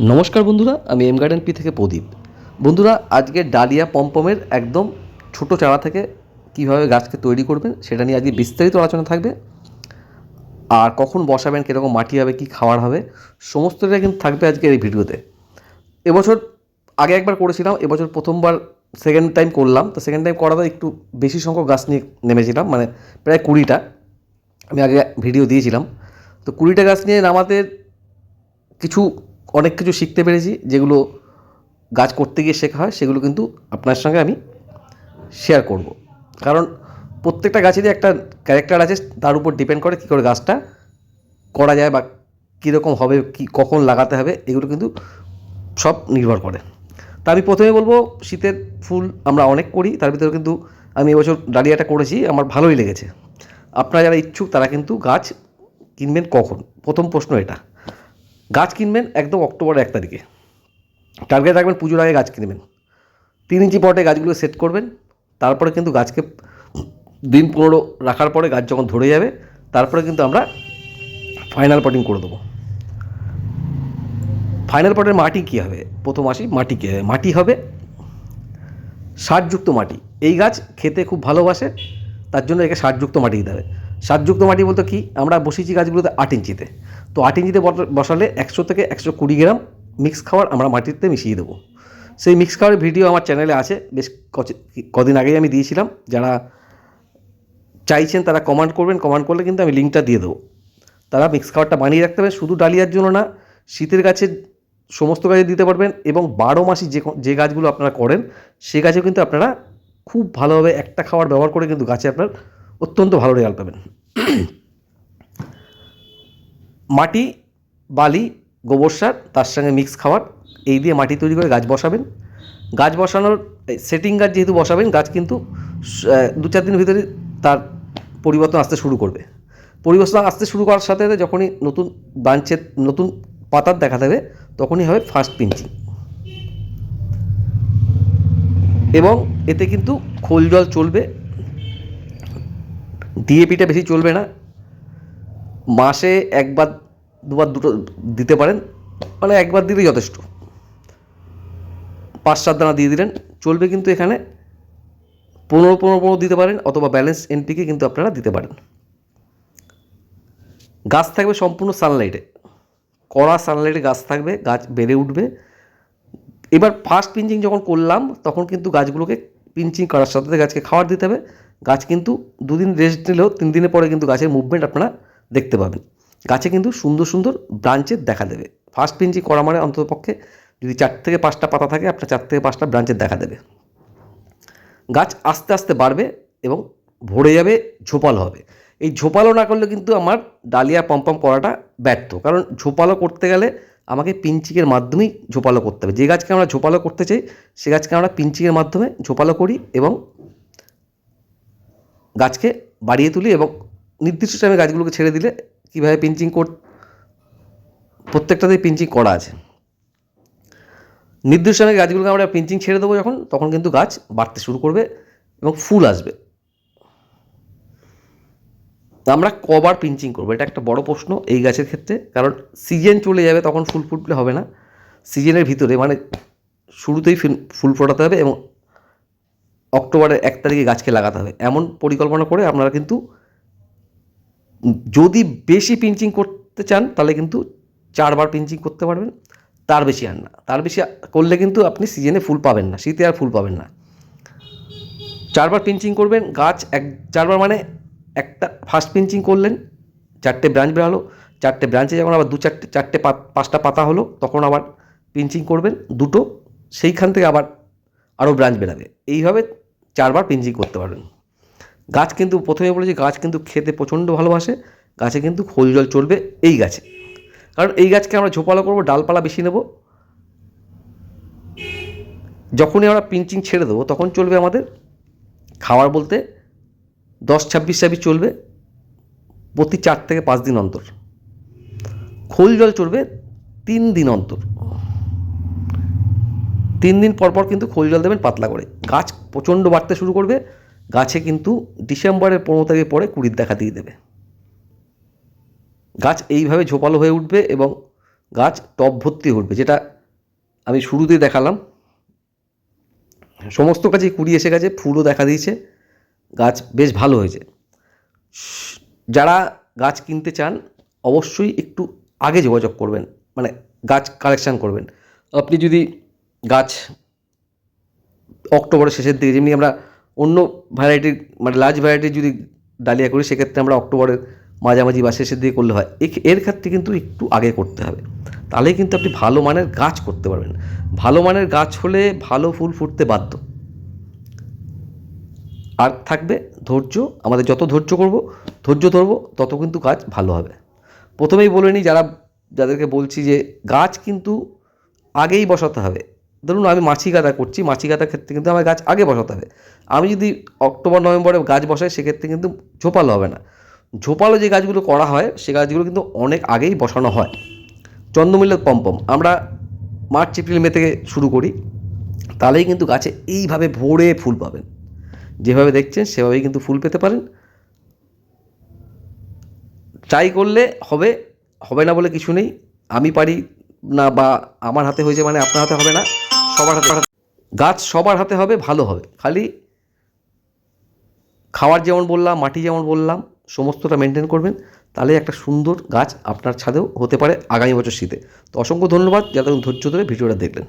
নমস্কার বন্ধুরা, আমি এম গার্ডেন পি থেকে প্রদীপ। বন্ধুরা, আজকে ডালিয়া পম্পমের একদম ছোট চারা থেকে কীভাবে গাছকে তৈরি করবেন সেটা নিয়ে আজকে বিস্তারিত আলোচনা থাকবে। আর কখন বসাবেন, কীরকম মাটি হবে, কী খাওয়ার হবে, সমস্তটা কিন্তু থাকবে আজকের এই ভিডিওতে। এবছর আগে একবার করেছিলাম, এবছর প্রথমবার সেকেন্ড টাইম করলাম। তো সেকেন্ড টাইম করাতে একটু বেশি সংখ্যক গাছ নিয়ে নেমেছিলাম মানে প্রায় কুড়িটা। আমি আগে ভিডিও দিয়েছিলাম। তো কুড়িটা গাছ নিয়ে নামাতে কিছু অনেক কিছু শিখতে পেরেছি, যেগুলো গাছ করতে গিয়ে শেখা হয়, সেগুলো কিন্তু আপনার সঙ্গে আমি শেয়ার করব। কারণ প্রত্যেকটা গাছেরই একটা ক্যারেক্টার আছে, তার উপর ডিপেন্ড করে কী করে গাছটা করা যায় বা কীরকম হবে, কি, কখন লাগাতে হবে, এগুলো কিন্তু সব নির্ভর করে। তা আমি প্রথমে বলব, শীতের ফুল আমরা অনেক করি, তার ভিতরে কিন্তু আমি এবছর ডালিয়াটা করেছি, আমার ভালোই লেগেছে। আপনারা যারা ইচ্ছুক, তারা কিন্তু গাছ কিনবেন কখন? প্রথম প্রশ্ন এটা। গাছ কিনবেন একদম অক্টোবর এক তারিখে। টার্গেট রাখবেন পুজোর আগে গাছ কিনবেন। তিন ইঞ্চি পটে গাছগুলো সেট করবেন, তারপরে কিন্তু গাছকে দিন পনেরো রাখার পরে গাছ যখন ধরে যাবে, তারপরে কিন্তু আমরা ফাইনাল পটিং করে দেবো। ফাইনাল পটের মাটি কী হবে? প্রথম আসি, মাটি কী হবে মাটি হবে সারযুক্ত মাটি। এই গাছ খেতে খুব ভালোবাসে, তার জন্য একে সারযুক্ত মাটি দিতে হবে। সারযুক্ত মাটি বলতে কি? আমরা বসিয়েছি গাছগুলোতে আট ইঞ্চিতে। তো আট ইঞ্চিতে বসালে একশো থেকে একশো কুড়ি গ্রাম মিক্স খাবার আমরা মাটিতে মিশিয়ে দেবো। সেই মিক্স খাবারের ভিডিও আমার চ্যানেলে আছে। বেশ কদিন আগেই আমি দিয়েছিলাম। যারা চাইছেন তারা কমান্ড করবেন। কমান্ড করলে কিন্তু আমি লিঙ্কটা দিয়ে দেবো। তারা মিক্স খাবারটা বানিয়ে রাখতে হবে শুধু ডালিয়ার জন্য না, শীতের গাছের সমস্ত গাছে দিতে পারবেন এবং বারো মাসি যে যে গাছগুলো আপনারা করেন, সে গাছেও কিন্তু আপনারা খুব ভালোভাবে একটা খাবার ব্যবহার করে কিন্তু গাছে আপনার অত্যন্ত ভালো রেজাল্ট পাবেন। মাটি, বালি, গোবর সার, তার সঙ্গে মিক্স খাবার এই দিয়ে মাটি তৈরি করে গাছ বসাবেন। গাছ বসানোর সেটিং গাছ যেহেতু বসাবেন, গাছ কিন্তু দু চার দিনের ভিতরে তার পরিবর্তন আসতে শুরু করবে। পরিবর্তন আসতে শুরু করার সাথে সাথে যখনই নতুন ব্রাঞ্চের নতুন পাতার দেখা দেবে, তখনই হবে ফার্স্ট পিঞ্চিং এবং এতে কিন্তু খোল জল চলবে ডিএপিটা বেশি চলবে না। মাসে একবার, দুবার দুটো দিতে পারেন মানে একবার দিলেই যথেষ্ট। পাঁচ সাত দানা দিয়ে দিলেন, চলবে কিন্তু এখানে। পনেরো পনেরো পনেরো দিতে পারেন, অথবা ব্যালেন্স এনপিকে কিন্তু আপনারা দিতে পারেন। গাছ থাকবে সম্পূর্ণ সানলাইটে কড়া সানলাইটে গাছ থাকবে, গাছ বেড়ে উঠবে। এবার ফার্স্ট পিঞ্চিং যখন করলাম, তখন কিন্তু গাছগুলোকে পিঞ্চিং করার সাথে সাথে গাছকে খাবার দিতে হবে। গাছ কিন্তু দুদিন রেস্ট নিলেও তিন দিনের পরে কিন্তু গাছের মুভমেন্ট আপনারা দেখতে পাবেন। গাছে কিন্তু সুন্দর সুন্দর ব্রাঞ্চের দেখা দেবে। ফার্স্ট পিঞ্চি করা মানে অন্ততপক্ষে যদি চার থেকে পাঁচটা পাতা থাকে, আপনার চার থেকে পাঁচটা ব্রাঞ্চের দেখা দেবে। গাছ আস্তে আস্তে বাড়বে এবং ভরে যাবে, ঝোপালো হবে। এই ঝোপালো না করলে কিন্তু আমার ডালিয়া পম্পম করাটা ব্যর্থ। কারণ ঝোপালো করতে গেলে আমাকে পিঞ্চিংয়ের মাধ্যমেই ঝোপালো করতে হবে। যে গাছকে আমরা ঝোপালো করতে চাই, সে গাছকে আমরা পিঞ্চিংয়ের মাধ্যমে ঝোপালো করি এবং গাছকে বাড়িয়ে তুলি এবং নির্দিষ্ট টাইমে গাছগুলোকে ছেড়ে দিলে কীভাবে পিঞ্চিং কর প্রত্যেকটাতেই পিঞ্চিং করা আছে। নির্দিষ্ট টাইমে গাছগুলোকে আমরা পিঞ্চিং ছেড়ে দেবো যখন, তখন কিন্তু গাছ বাড়তে শুরু করবে এবং ফুল আসবে। আমরা কবার পিঞ্চিং করব। এটা একটা বড় প্রশ্ন এই গাছের ক্ষেত্রে, কারণ সিজন চলে যাবে তখন ফুল ফুটলে হবে না। সিজনের ভিতরে মানে শুরুতেই ফুল ফোটাতে হবে এবং অক্টোবরের এক তারিখে গাছকে লাগাতে হবে। এমন পরিকল্পনা করে আপনারা কিন্তু যদি বেশি পিঞ্চিং করতে চান, তাহলে কিন্তু চারবার পিঞ্চিং করতে পারবেন। তার বেশি আর না। তার বেশি করলে কিন্তু আপনি সিজনে ফুল পাবেন না, শীতে আর ফুল পাবেন না। চারবার পিঞ্চিং করবেন, গাছ এক, চারবার মানে একটা ফার্স্ট পিঞ্চিং করলেন, চারটে ব্রাঞ্চ বেরোলো চারটে ব্রাঞ্চে যখন আবার দু চারটে চারটে পাঁচটা পাতা হলো, তখন আবার পিঞ্চিং করবেন দুটো। সেইখান থেকে আবার আরও ব্রাঞ্চ বেরাবে। এইভাবে চারবার পিঞ্চিং করতে পারবেন। গাছ কিন্তু প্রথমে বলেছি, গাছ কিন্তু খেতে প্রচণ্ড ভালোবাসে, গাছে কিন্তু খোল জল চলবে এই গাছে। কারণ এই গাছকে আমরা ঝোপালো করব, ডালপালা বেশি নেব। যখনই আমরা পিঞ্চিং ছেড়ে দেবো, তখন চলবে আমাদের খাওয়ার বলতে দশ ছাব্বিশ ছাব্বিশ চলবে প্রতি চার থেকে পাঁচ দিন অন্তর। খোল জল চলবে তিন দিন অন্তর। তিন দিন পর পর কিন্তু খোল জল দেবেন পাতলা করে। গাছ প্রচণ্ড বাড়তে শুরু করবে, গাছে কিন্তু ডিসেম্বরের পনেরো তারিখের পরে কুড়ির দেখা দিয়ে দেবে। গাছ এইভাবে ঝোপালো হয়ে উঠবে এবং গাছ টপ ভর্তি উঠবে, যেটা আমি শুরুতেই দেখালাম। সমস্ত কাজে কুড়ি এসে গেছে, ফুলও দেখা দিয়েছে, গাছ বেশ ভালো হয়েছে। যারা গাছ কিনতে চান, অবশ্যই একটু আগে যোগাযোগ করবেন মানে গাছ কালেকশান করবেন। আপনি যদি গাছ অক্টোবরের শেষের দিকে, যেমনি আমরা অন্য ভ্যারাইটির মানে লার্জ ভ্যারাইটির যদি ডালিয়া করি, সেক্ষেত্রে আমরা অক্টোবরের মাঝামাঝি বা শেষের দিকে করলে হয়। এর ক্ষেত্রে কিন্তু একটু আগে করতে হবে। তাহলেই কিন্তু আপনি ভালো মানের গাছ করতে পারবেন। ভালো মানের গাছ হলে ভালো ফুল ফুটতে বাধ্য। আর থাকবে ধৈর্য। আমাদের যত ধৈর্য করব, ধৈর্য ধরবো, তত কিন্তু গাছ ভালো হবে। প্রথমেই বলে নিই, যারা, যাদেরকে বলছি যে গাছ কিন্তু আগেই বসাতে হবে। ধরুন আমি মাছি গাঁদা করছি, মাছি গাঁদার ক্ষেত্রে কিন্তু আমার গাছ আগে বসাতে হবে। আমি যদি অক্টোবর, নভেম্বরে গাছ বসাই, সেক্ষেত্রে কিন্তু ঝোপালো হবে না। ঝোপালো যে গাছগুলো করা হয়, সে গাছগুলো কিন্তু অনেক আগেই বসানো হয়। চন্দ্রমিল্লের পম্পম, আমরা মার্চ, এপ্রিল, মে থেকে শুরু করি, তাহলেই কিন্তু গাছে এইভাবে ভরে ফুল পাবেন। যেভাবে দেখছেন, সেভাবেই কিন্তু ফুল পেতে পারেন। ট্রাই করলে হবে হবে না বলে কিছু নেই। আমি পারি না বা আমার হাতে হয়েছে মানে আপনার হাতে হবে না। সবার হাতে গাছ সবার হাতে হবে, ভালো হবে। খালি খাওয়ার যেমন বললাম, মাটি যেমন বললাম, সমস্তটা মেনটেন করবেন, তাহলে একটা সুন্দর গাছ আপনার ছাদেও হতে পারে আগামী বছর শীতে। তো অসংখ্য ধন্যবাদ যাদের ধৈর্য ধরে ভিডিওটা দেখলেন।